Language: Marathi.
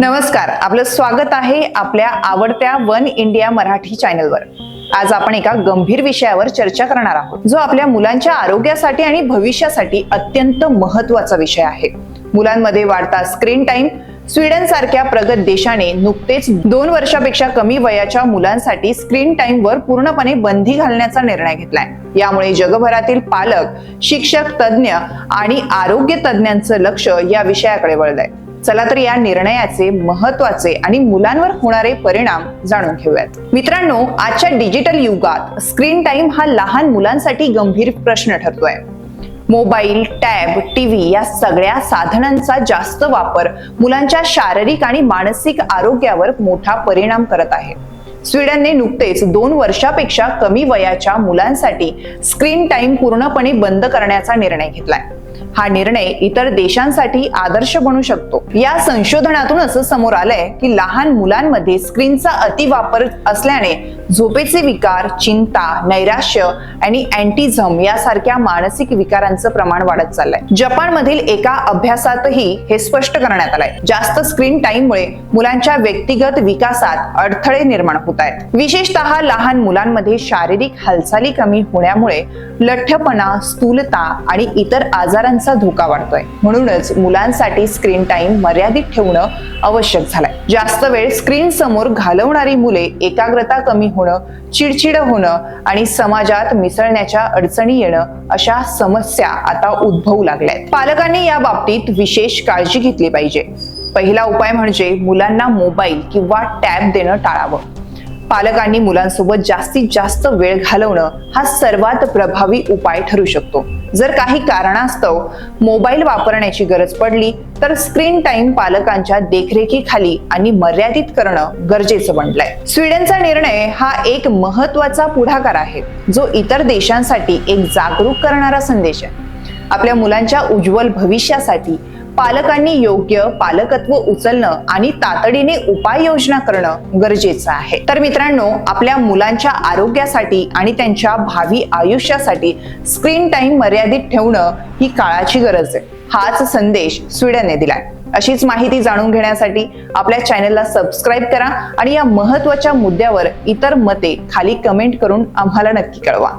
नमस्कार आपलं स्वागत आहे आपल्या आवडत्या वन इंडिया मराठी चॅनलवर. आज आपण एका गंभीर विषयावर चर्चा करणार आहोत जो आपल्या मुलांच्या आरोग्यासाठी आणि भविष्यासाठी अत्यंत महत्त्वाचा विषय आहे. मुलांमध्ये वाढता स्क्रीन टाइम स्वीडन सारख्या प्रगत देशाने नुकतेच दोन वर्षापेक्षा कमी वयाच्या मुलांसाठी स्क्रीन टाइम वर पूर्णपणे बंदी घालण्याचा निर्णय घेतलाय. यामुळे जगभरातील पालक शिक्षक तज्ज्ञ आणि आरोग्य तज्ज्ञांचं लक्ष या विषयाकडे वळलंय. चला तर या निर्णयाचे महत्त्वाचे आणि मुलांवर होणारे परिणाम जाणून घेऊयात. मित्रांनो आजच्या डिजिटल युगात स्क्रीन टाइम हा लहान मुलांसाठी गंभीर प्रश्न ठरतोय. मोबाईल टॅब टीव्ही या सगळ्या साधनांचा जास्त वापर मुलांच्या शारीरिक आणि मानसिक आरोग्यावर मोठा परिणाम करत आहे. स्वीडनने नुकतेच दोन वर्षापेक्षा कमी वयाच्या मुलांसाठी स्क्रीन टाइम पूर्णपणे बंद करण्याचा निर्णय घेतलाय. हा निर्णय इतर देशांसाठी आदर्श बनू शकतो. या संशोधनातून असं समोर आलंय की लहान मुलांमध्ये स्क्रीनचा अतिवापर असल्याने झोपेचे विकार चिंता नैराश्य आणि अँटीझम यासारख्या मानसिक विकारांचं प्रमाण वाढत चाललंय. जपानमधील एका अभ्यासातही हे स्पष्ट करण्यात आलंय. जास्त स्क्रीन टाइममुळे मुलांच्या व्यक्तिगत विकासात अडथळे निर्माण होत आहेत. विशेषतः लहान मुलांमध्ये शारीरिक हालचाली कमी होण्यामुळे लठ्ठपणा स्थूलता आणि इतर आजार आजारांचा धोका वाढतोय. म्हणूनच मुलांसाठी स्क्रीन टाइम मर्यादित ठेवणं आवश्यक झालंय. जास्त वेळ स्क्रीन समोर घालवणारी मुले एकाग्रता कमी होणं चिडचिड होणं आणि समाजात मिसळण्याच्या अडचणी येणं अशा समस्या आता उद्भवू लागल्या आहेत पालकांनी या बाबतीत विशेष काळजी घेतली पाहिजे. पहिला उपाय म्हणजे मुलांना मोबाईल किंवा टॅब देणं टाळावं. पालकांनी मुलांसोबत जास्तीत जास्त वेळ घालवणं हा सर्वात प्रभावी उपाय ठरू शकतो. जर काही कारणास्तव मोबाईल वापरण्याची गरज पडली तर स्क्रीन टाइम पालकांच्या देखरेखीखाली आणि मर्यादित करणं गरजेचं बनलंय. स्वीडनचा निर्णय हा एक महत्त्वाचा पुढाकार आहे जो इतर देशांसाठी एक जागरूक करणारा संदेश आहे. आपल्या मुलांच्या उज्ज्वल भविष्यासाठी पालकांनी योग्य पालकत्व उचलणं आणि तातडीने उपाययोजना करणं गरजेचं आहे. तर मित्रांनो आपल्या मुलांच्या आरोग्यासाठी आणि त्यांच्या भावी आयुष्यासाठी स्क्रीन टाइम मर्यादित ठेवणं ही काळाची गरज आहे. हाच संदेश स्वीडनने दिलाय. अशीच माहिती जाणून घेण्यासाठी आपल्या चॅनलला सबस्क्राईब करा आणि या महत्त्वाच्या मुद्द्यावर इतर मते खाली कमेंट करून आम्हाला नक्की कळवा.